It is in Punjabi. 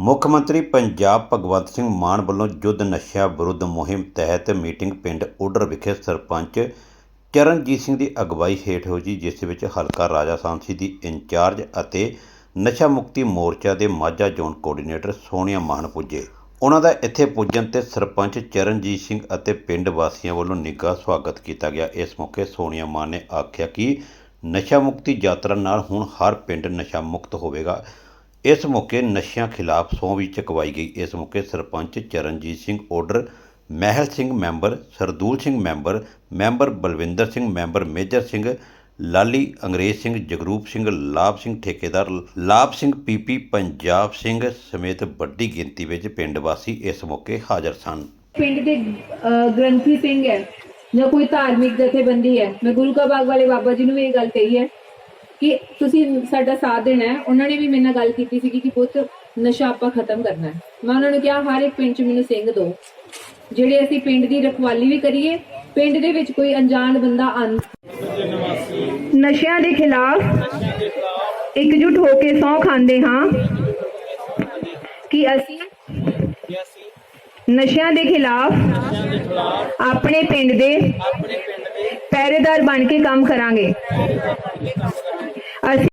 ਮੁੱਖ ਮੰਤਰੀ ਪੰਜਾਬ ਭਗਵੰਤ ਸਿੰਘ ਮਾਨ ਵੱਲੋਂ ਯੁੱਧ ਨਸ਼ਿਆਂ ਵਿਰੁੱਧ ਮੁਹਿੰਮ ਤਹਿਤ ਮੀਟਿੰਗ ਪਿੰਡ ਓਡਰ ਵਿਖੇ ਸਰਪੰਚ ਚਰਨਜੀਤ ਸਿੰਘ ਦੀ ਅਗਵਾਈ ਹੇਠ ਹੋਈ, ਜਿਸ ਵਿੱਚ ਹਲਕਾ ਰਾਜਾ ਸਾਂਸੀ ਦੀ ਇੰਚਾਰਜ ਅਤੇ ਨਸ਼ਾ ਮੁਕਤੀ ਮੋਰਚਾ ਦੇ ਮਾਝਾ ਜ਼ੋਨ ਕੋਆਰਡੀਨੇਟਰ ਸੋਨੀਆ ਮਾਨ ਪੁੱਜੇ। ਉਹਨਾਂ ਦਾ ਇੱਥੇ ਪੁੱਜਣ ਤੇ ਸਰਪੰਚ ਚਰਨਜੀਤ ਸਿੰਘ ਅਤੇ ਪਿੰਡ ਵਾਸੀਆਂ ਵੱਲੋਂ ਨਿੱਘਾ ਸਵਾਗਤ ਕੀਤਾ ਗਿਆ। ਇਸ ਮੌਕੇ ਸੋਨੀਆ ਮਾਨ ਨੇ ਆਖਿਆ ਕਿ ਨਸ਼ਾ ਮੁਕਤੀ ਯਾਤਰਾ ਨਾਲ ਹੁਣ ਹਰ ਪਿੰਡ ਨਸ਼ਾ ਮੁਕਤ ਹੋਵੇਗਾ। ਇਸ ਮੌਕੇ ਨਸ਼ਿਆਂ ਖਿਲਾਫ ਸਹੁੰ ਵੀ ਚੁਕਵਾਈ ਗਈ। ਇਸ ਮੌਕੇ sarpanch Charanjit Singh Odar Mahil Singh member Sardul Singh member member Balwinder Singh member Major Singh Lali Angrez Singh Jagroop Singh ਲਾਭ ਸਿੰਘ ਠੇਕੇਦਾਰ ਲਾਭ ਸਿੰਘ ਪੀਪੀ ਪੰਜਾਬ ਸਿੰਘ ਸਮੇਤ ਵੱਡੀ ਗਿਣਤੀ ਵਿੱਚ ਪਿੰਡ ਵਾਸੀ ਇਸ ਮੌਕੇ ਹਾਜ਼ਰ ਸਨ। ਪਿੰਡ ਦੇ ਅਹ, ਗ੍ਰੰਥੀ ਸਿੰਘ ਹੈ ਜਾਂ ਕੋਈ ਧਾਰਮਿਕ ਜਥੇਬੰਦੀ ਹੈ। ਮੈਂ ਗੁਰੂ ਕਾ ਬਾਗ ਵਾਲੇ ਬਾਬਾ ਜੀ ਨੂੰ ਵੀ ਇਹ ਗੱਲ ਕਹੀ ਹੈ ਕਿ ਤੁਸੀਂ ਸਾਡਾ ਸਾਥ ਦੇਣਾ ਹੈ। ਉਹਨਾਂ ਨੇ ਵੀ ਮੇਰੇ ਨਾਲ ਗੱਲ ਕੀਤੀ ਸੀ ਕਿ ਪੁੱਤ ਨਸ਼ਾ ਆਪਾਂ ਖਤਮ ਕਰਨਾ ਹੈ। ਮੈਂ ਉਹਨਾਂ ਨੂੰ ਕਿਹਾ ਹਰ ਇੱਕ ਪਿੰਡ 'ਚ ਮੈਨੂੰ ਸਿੰਘ ਦਿਓ ਜਿਹੜੇ ਅਸੀਂ ਪਿੰਡ ਦੀ ਰਖਵਾਲੀ ਵੀ ਕਰੀਏ ਪਿੰਡ ਦੇ ਵਿੱਚ ਕੋਈ ਅਣਜਾਣ ਬੰਦਾ ਆਂ ਨਸ਼ਿਆਂ ਦੇ ਖਿਲਾਫ ਇਕਜੁੱਟ ਹੋ ਕੇ ਸੌ ਖਾਂਦੇ ਹਾਂ ਕਿ ਅਸੀਂ ਨਸ਼ਿਆਂ ਦੇ ਖਿਲਾਫ ਆਪਣੇ ਪਿੰਡ ਦੇ ਪਹਿਰੇਦਾਰ ਬਣ ਕੇ ਕੰਮ ਕਰਾਂਗੇ। ਅਸੀਂ